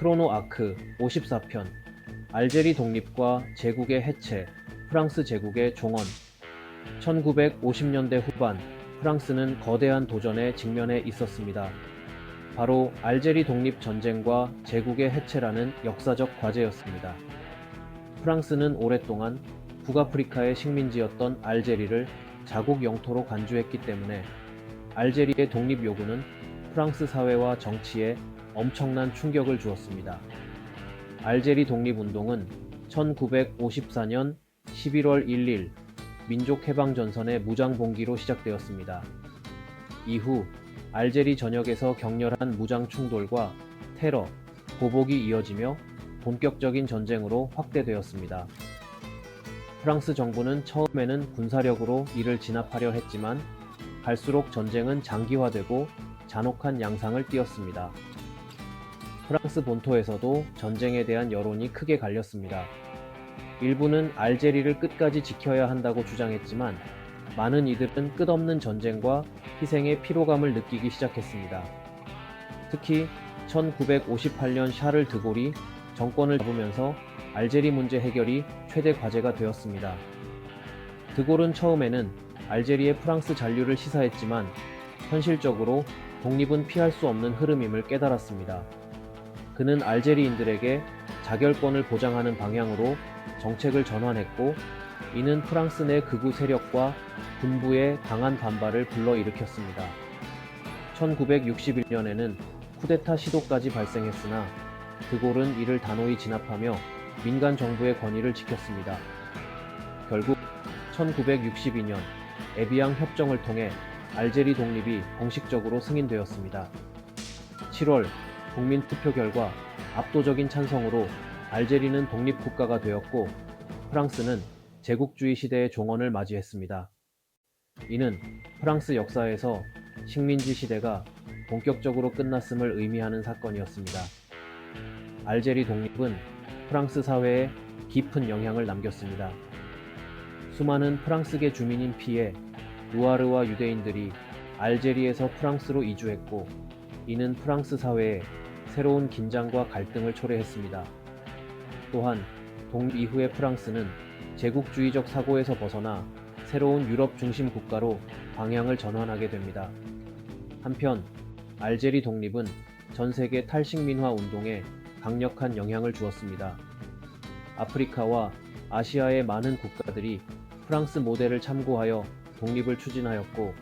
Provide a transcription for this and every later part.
크로노 아크 54편 알제리 독립과 제국의 해체, 프랑스 제국의 종언 1950년대 후반 프랑스는 거대한 도전에 직면해 있었습니다. 바로 알제리 독립 전쟁과 제국의 해체라는 역사적 과제였습니다. 프랑스는 오랫동안 북아프리카의 식민지였던 알제리를 자국 영토로 간주했기 때문에 알제리의 독립 요구는 프랑스 사회와 정치에 엄청난 충격을 주었습니다. 알제리 독립운동은 1954년 11월 1일 민족해방전선의 무장봉기로 시작되었습니다. 이후 알제리 전역에서 격렬한 무장 충돌과 테러, 보복이 이어지며 본격적인 전쟁으로 확대되었습니다. 프랑스 정부는 처음에는 군사력으로 이를 진압하려 했지만 갈수록 전쟁은 장기화되고 잔혹한 양상을 띠었습니다. 프랑스 본토에서도 전쟁에 대한 여론이 크게 갈렸습니다. 일부는 알제리를 끝까지 지켜야 한다고 주장했지만 많은 이들은 끝없는 전쟁과 희생의 피로감을 느끼기 시작했습니다. 특히 1958년 샤를 드골이 정권을 잡으면서 알제리 문제 해결이 최대 과제가 되었습니다. 드골은 처음에는 알제리의 프랑스 잔류를 시사했지만 현실적으로 독립은 피할 수 없는 흐름임을 깨달았습니다. 그는 알제리인들에게 자결권을 보장하는 방향으로 정책을 전환했고 이는 프랑스 내 극우 세력과 군부의 강한 반발을 불러일으켰습니다. 1961년에는 쿠데타 시도까지 발생했으나 드골은 이를 단호히 진압하며 민간 정부의 권위를 지켰습니다. 결국 1962년 에비앙 협정을 통해 알제리 독립이 공식적으로 승인되었습니다. 7월 국민 투표 결과 압도적인 찬성으로 알제리는 독립국가가 되었고 프랑스는 제국주의 시대의 종언을 맞이했습니다. 이는 프랑스 역사에서 식민지 시대가 본격적으로 끝났음을 의미하는 사건이었습니다. 알제리 독립은 프랑스 사회에 깊은 영향을 남겼습니다. 수많은 프랑스계 주민인 피에 누아르와 유대인들이 알제리에서 프랑스로 이주했고 이는 프랑스 사회에 새로운 긴장과 갈등을 초래했습니다. 또한 독립 이후의 프랑스는 제국주의적 사고에서 벗어나 새로운 유럽 중심 국가로 방향을 전환하게 됩니다. 한편 알제리 독립은 전 세계 탈식민화 운동에 강력한 영향을 주었습니다. 아프리카와 아시아의 많은 국가들이 프랑스 모델을 참고하여 독립을 추진하였고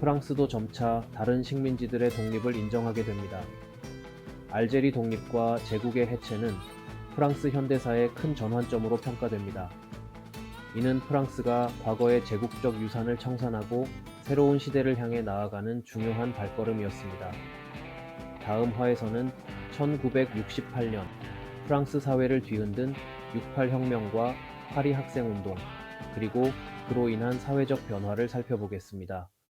프랑스도 점차 다른 식민지들의 독립을 인정하게 됩니다. 알제리 독립과 제국의 해체는 프랑스 현대사의 큰 전환점으로 평가됩니다. 이는 프랑스가 과거의 제국적 유산을 청산하고 새로운 시대를 향해 나아가는 중요한 발걸음이었습니다. 다음 화에서는 1968년 프랑스 사회를 뒤흔든 68혁명과 파리 학생운동, 그리고 그로 인한 사회적 변화를 살펴보겠습니다.